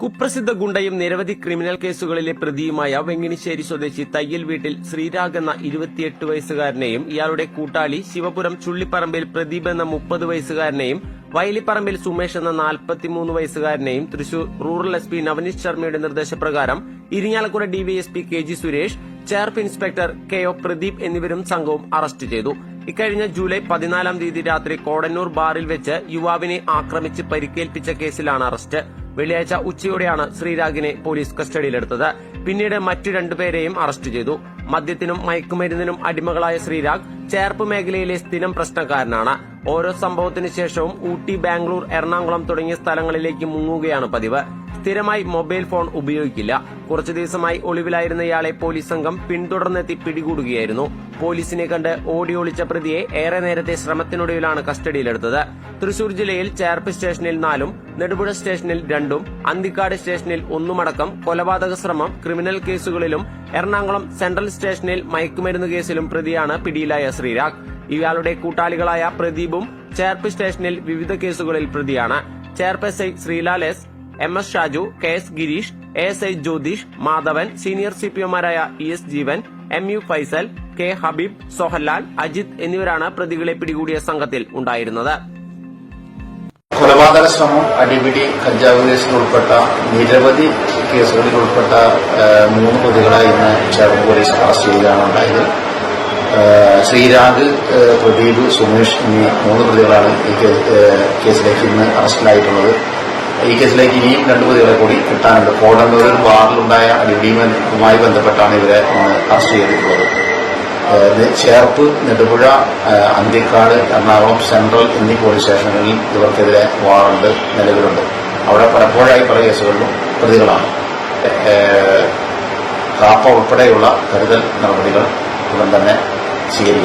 കുപ്രസിദ്ധ ഗുണ്ടയും നിരവധി ക്രിമിനൽ കേസുകളിലെ പ്രതിയുമായ വെങ്ങിനിശ്ശേരി സ്വദേശി തയ്യൽ വീട്ടിൽ ശ്രീരാഗ് എന്ന ഇരുപത്തിയെട്ട് വയസ്സുകാരനെയും ഇയാളുടെ കൂട്ടാളി ശിവപുരം ചുള്ളിപ്പറമ്പിൽ പ്രദീപ് എന്ന മുപ്പത് വയസ്സുകാരനെയും വയലിപ്പറമ്പിൽ സുമേഷ് എന്ന നാൽപ്പത്തിമൂന്ന് വയസ്സുകാരനെയും Thrissur rural S P Navaneesh ശർമ്മയുടെ നിർദ്ദേശപ്രകാരം Irinjalakuda DYSP K G Suresh Cherpu inspector K O Pradeep എന്നിവരും സംഘവും അറസ്റ്റ് ചെയ്തു. ഇക്കഴിഞ്ഞ ജൂലൈ പതിനാലാം തീയതി രാത്രി കോടന്നൂർ ബാറിൽ വെച്ച് യുവാവിനെ ആക്രമിച്ച് പരിക്കേൽപ്പിച്ച കേസിലാണ് അറസ്റ്റ്. വെള്ളിയാഴ്ച ഉച്ചയോടെയാണ് ശ്രീരാഗിനെ പോലീസ് കസ്റ്റഡിയിലെടുത്തത്. പിന്നീട് മറ്റു രണ്ടുപേരെയും അറസ്റ്റ് ചെയ്തു. മദ്യത്തിനും മയക്കുമരുന്നിനും അടിമകളായ ശ്രീരാഗ് ചേർപ്പ് മേഖലയിലെ സ്ഥിരം പ്രശ്നക്കാരനാണ്. ഓരോ സംഭവത്തിനു ശേഷവും ഊട്ടി ബാംഗ്ലൂർ എറണാകുളം തുടങ്ങിയ സ്ഥലങ്ങളിലേക്ക് മുങ്ങുകയാണ് പതിവ്. സ്ഥിരമായി മൊബൈൽ ഫോൺ ഉപയോഗിക്കില്ല. കുറച്ചു ദിവസമായി ഒളിവിലായിരുന്ന ഇയാളെ പോലീസ് സംഘം പിന്തുടർന്നെത്തി പിടികൂടുകയായിരുന്നു. പോലീസിനെ കണ്ട് ഓടിയൊളിച്ച പ്രതിയെ ഏറെ നേരത്തെ ശ്രമത്തിനൊടുവിലാണ് കസ്റ്റഡിയിലെടുത്തത്. തൃശൂർ ജില്ലയിൽ ചേർപ്പ് സ്റ്റേഷനിൽ നാലും നെടുപുഴ സ്റ്റേഷനിൽ രണ്ടും അന്തിക്കാട് സ്റ്റേഷനിൽ ഒന്നുമടക്കം കൊലപാതക ശ്രമം ക്രിമിനൽ കേസുകളിലും എറണാകുളം സെൻട്രൽ സ്റ്റേഷനിൽ മയക്കുമരുന്ന് കേസിലും പ്രതിയാണ് പിടിയിലായ ശ്രീരാഗ്. ഇയാളുടെ കൂട്ടാളികളായ പ്രദീപും ചേർപ്പ് സ്റ്റേഷനിൽ വിവിധ കേസുകളിൽ പ്രതിയാണ്. Cherpu S I M S Shaju K S Gireesh A S I Jyothish Madhavan senior C P ഒമാരായ E S Jeevan M U Faisal K Habeeb Sohanlal Ajith എന്നിവരാണ് പ്രതികളെ പിടികൂടിയ സംഘത്തിൽ ഉണ്ടായിരുന്നത്. കൊലപാതക ശ്രമം അടിപിടി കഞ്ചാവ് കേസിൽ ഉൾപ്പെട്ട നിരവധി കേസുകളിൽ ഉൾപ്പെട്ട മൂന്ന് പ്രതികളെ ഇന്ന് ചേർപ്പ് പോലീസ് അറസ്റ്റ് ചെയ്യുകയാണ് ഉണ്ടായത്. ശ്രീരാഗ് പ്രദീപ് സുമേഷ് എന്നീ മൂന്ന് പ്രതികളാണ് ഈ കേസിലേക്ക് ഇന്ന് അറസ്റ്റിലായിട്ടുള്ളത്. ഈ കേസിലേക്ക് ഇനിയും രണ്ടു പ്രതികളെ കൂടി കിട്ടാനുണ്ട്. കോടന്നൂരിൽ ബാറിലുണ്ടായ അടിപിടിയുമായി ബന്ധപ്പെട്ടാണ് ഇവരെ അറസ്റ്റ് ചെയ്തിട്ടുള്ളത്. ചേർപ്പ് നെടുപുഴ അന്തിക്കാട് എറണാകുളം സെൻട്രൽ എന്നീ പോലീസ് സ്റ്റേഷനുകളിൽ ഇവർക്കെതിരെ വാറണ്ട് നിലവിലുണ്ട്. അവിടെ പലപ്പോഴായി പല കേസുകളിലും പ്രതികളാണ്. കാപ്പ ഉൾപ്പെടെയുള്ള കരുതൽ നടപടികൾ ഉടൻ തന്നെ സ്വീകരിക്കണം.